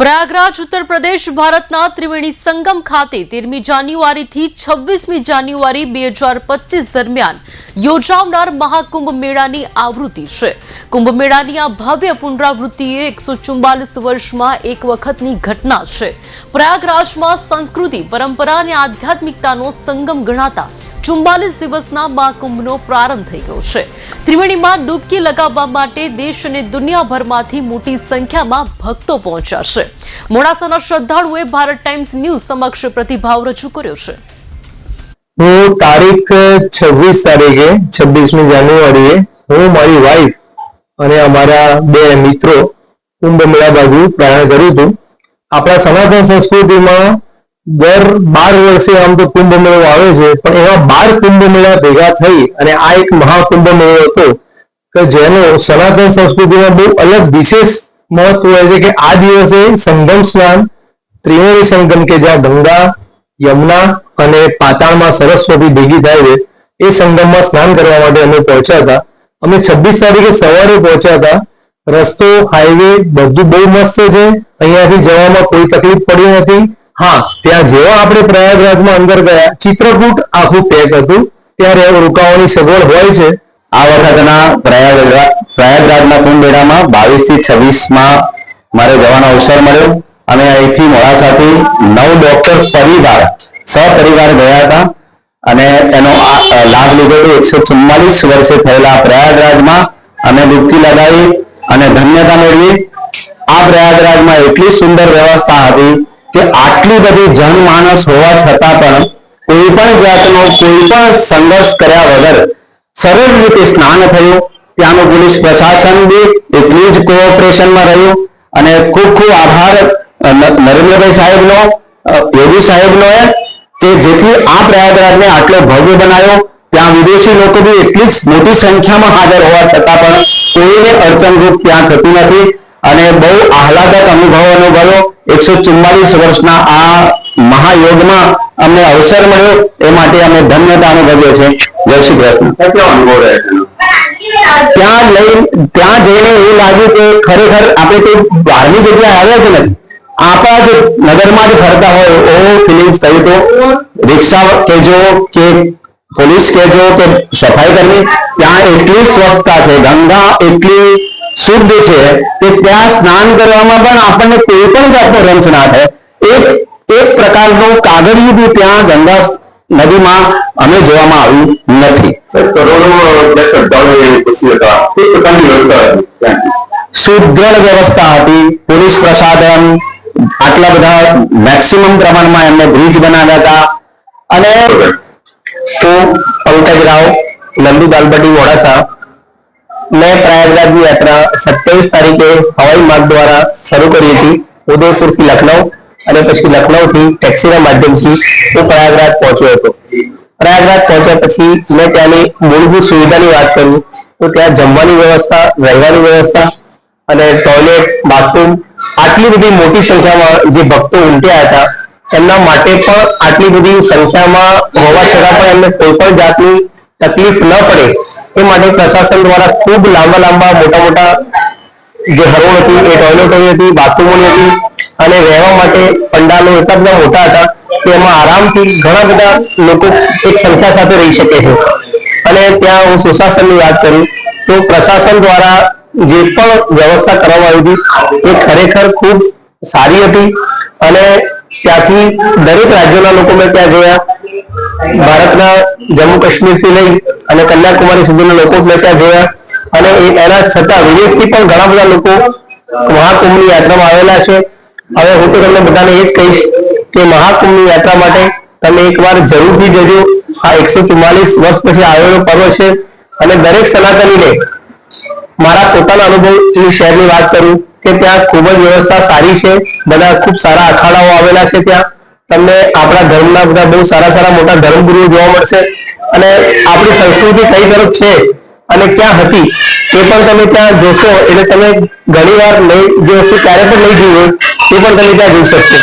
પ્રયાગરાજ ઉત્તર પ્રદેશ ભારતના ત્રિવેણી સંગમ ખાતે તેરમી જાન્યુઆરીથી છવ્વીસમી જાન્યુઆરી બે હજાર પચીસ દરમિયાન યોજાનાર મહાકુંભ મેળાની આવૃત્તિ છે. કુંભ મેળાની આ ભવ્ય પુનરાવૃત્તિ એકસો ચુમ્બાલીસ વર્ષમાં એક વખતની ઘટના છે. પ્રયાગરાજમાં સંસ્કૃતિ, પરંપરા અને આધ્યાત્મિકતાનો સંગમ ગણાતા ચુમ્બાલીસ દિવસના મહાકુંભનો પ્રારંભ થઈ ગયો છે. ત્રિવેણીમાં ડૂબકી લગાવવા માટે દેશ અને દુનિયાભરમાંથી મોટી સંખ્યામાં ભક્તો પહોંચ્યા છે. મોડાસાના શ્રદ્ધાળુએ ભારત ટાઈમ્સ ન્યૂઝ સમક્ષ પ્રતિભાવ રજૂ કર્યો છે. હું તારીખ છવ્વીસ તારીખે, છવ્વીસમી જાન્યુઆરીએ હું, મારી વાઈફ અને અમારા બે મિત્રો કુંભ મેળા બાજુ પ્રયાણ કર્યું હતું. આપણા સનાતન સંસ્કૃતિમાં દર બાર વર્ષે આમ તો કુંભ મેળો આવે છે, પણ એવા બાર કુંભ મેળા ભેગા થઈ અને આ એક મહાકુંભ મેળો હતો કે જેનો સનાતન સંસ્કૃતિમાં બહુ અલગ વિશેષ મહત્વ હોય છે કે આ દિવસે સંગમ સ્નાન, ત્રિવેણી સંગમ કે જ્યાં ગંગા, યમુના અને પાતાળમાં સરસ્વતી ભેગી થાય છે, એ સંગમમાં સ્નાન કરવા માટે અમે પહોંચ્યા હતા. અમે છવ્વીસ તારીખે સવારે પહોંચ્યા હતા. રસ્તો હાઈવે બધું બહુ મસ્ત છે. અહીંયાથી જવામાં કોઈ તકલીફ પડી નથી. હા, ત્યાં જેવા આપણે પ્રયાગરાજમાં અંદર ગયા, ચિત્રકૂટ આખું પેક હતું. ત્યારે રોકાવાની સગવડ હોય છે. આ વખતના પ્રયાગરાજ, પ્રયાગરાજના કુંભ મેળામાં બાવીસથી છવ્વીસમાં મારે જવાનો અવસર મળ્યો. અને અહીંથી મોડાસાથી નવ ડોક્ટર પરિવાર, સપરિવાર ગયા હતા. અને એનો લાભ લીધો હતો એકસો ચુમ્માલીસ વર્ષે થયેલા પ્રયાગરાજમાં અમે ડૂબકી લગાવી અને ધન્યતા મેળવી. આ પ્રયાગરાજમાં એટલી સુંદર વ્યવસ્થા હતી કે આટલી બધી જનમાનસ હોવા છતાં પણ કોઈ પણ જાતનો કોઈ પણ સંઘર્ષ કર્યા વગર સરળ રીતે સ્નાન થયું. ત્યાંનું પોલીસ પ્રશાસન બી એટલું જ કોઓપરેશનમાં રહ્યું. અને ખૂબ ખૂબ આભાર નરેન્દ્રભાઈ સાહેબનો યોગી સાહેબનો એ કે જેથી આ પ્રયાગરાજને આટલો ભવ્ય બનાવ્યો. ત્યાં વિદેશી લોકો બી એટલી જ મોટી સંખ્યામાં હાજર હોવા છતાં પણ કોઈને અડચણરૂપ ત્યાં થતું નથી. અને બહુ આહલાદક અનુભવ અનુભવ્યો. એકસો ચુમ્માલીસ વર્ષના આ મહાયોગમાં અમને અવસર મળ્યો. એ માટે અમે ધન્યતા અનુભવીએ છીએ. જય શ્રી કૃષ્ણ. ત્યાં લઈ ત્યાં જઈને એવું લાગ્યું કે ખરેખર આપણે કોઈ બહારની જગ્યાએ આવ્યા છે નથી. આપણા જ નગરમાં જ ફરતા હોય એવો ફિલિંગ્સ થયું તો રિક્ષા કેજો કે પોલીસ કેજો કે સફાઈ કરવી. ત્યાં એટલી સ્વચ્છતા છે. ગંગા એટલી શુદ્ધ છે કે ત્યાં સ્નાન કરવામાં પણ આપણને કોઈ પણ જાતનો રંજ ના થાય. એક એક પ્રકારનું કાગળિયું બી ત્યાં ગંગા નદીમાં અમે જોવામાં આવ્યું નથી. સુદ્રઢ વ્યવસ્થા હતી પોલીસ પ્રશાસન આટલા બધા મેક્સિમમ પ્રમાણમાં એમને બ્રિજ બનાવ્યા હતા. અને હું પંકજ રાવ લંબી દાલબટી મોડાસા મેં પ્રયાગરાજની યાત્રા સત્યાવીસ તારીખે હવાઈ માર્ગ દ્વારા શરૂ કરી હતી. ઉદયપુરથી લખનઉ અને પછી લખનઉથી ટેક્સીના માધ્યમથી હું પ્રયાગરાજ પહોંચ્યો હતો. પ્રયાગરાજ પહોંચ્યા પછી મેં ત્યાંની મૂળભૂત સુવિધાની વાત કરી તો ત્યાં જમવાની વ્યવસ્થા, રહેવાની વ્યવસ્થા અને ટોયલેટ, બાથરૂમ આટલી બધી મોટી સંખ્યામાં જે ભક્તો ઉમટ્યા હતા એમના માટે પણ આટલી બધી સંખ્યામાં હોવા છતાં પણ એમને કોઈ પણ જાતની તકલીફ ન પડે એ માટે પ્રશાસન દ્વારા ખૂબ લાંબા લાંબા મોટા મોટા જે હરોળ હતી, એ ટોયલેટોની હતી બાથરૂમોની હતી અને રહેવા માટે પંડાલો એટલા મોટા હતા કે એમાં આરામથી ઘણા બધા લોકો એક સંખ્યા સાથે રહી શકે છે. અને ત્યાં હું સુશાસનની વાત કરું તો પ્રશાસન દ્વારા જે પણ વ્યવસ્થા કરવામાં આવી હતી, એ ખરેખર ખૂબ સારી હતી અને ત્યાંથી દરેક રાજ્યોના લોકો મેં ત્યાં જોયા. ભારતના જમ્મુ કાશ્મીરથી લઈ અને કન્યાકુમારી સુધીના લોકો મેં ત્યાં જોયા. અને એના છતાં વિદેશથી પણ ઘણા બધા લોકો મહાકુંભની યાત્રામાં આવેલા છે. હવે હું તો તમને બધાને એ જ કહીશ કે મહાકુંભની યાત્રા માટે તમે એકવાર જરૂરથી જજો. આ એકસો ચુમ્માલીસ વર્ષ પછી આવેલો પર્વ છે. અને દરેક સનાતનીને મારા પોતાના અનુભવની શહેરની વાત કરું કે ત્યાં ખૂબ જ વ્યવસ્થા સારી છે. બધા ખૂબ સારા અખાડાઓ આવેલા છે ત્યાં. તમને આપણા ધર્મના બધા બહુ સારા સારા મોટા ધર્મગુરુઓ જોવા મળશે. અને આપણી સંસ્કૃતિ કઈ તરફ છે અને ક્યાં હતી, એ પણ તમે ત્યાં જોશો. એટલે તમે ઘણી વાર જે વસ્તુ ક્યારે પણ નહીં જોઈ હોય, એ પણ તમે ત્યાં જોઈ શકશો.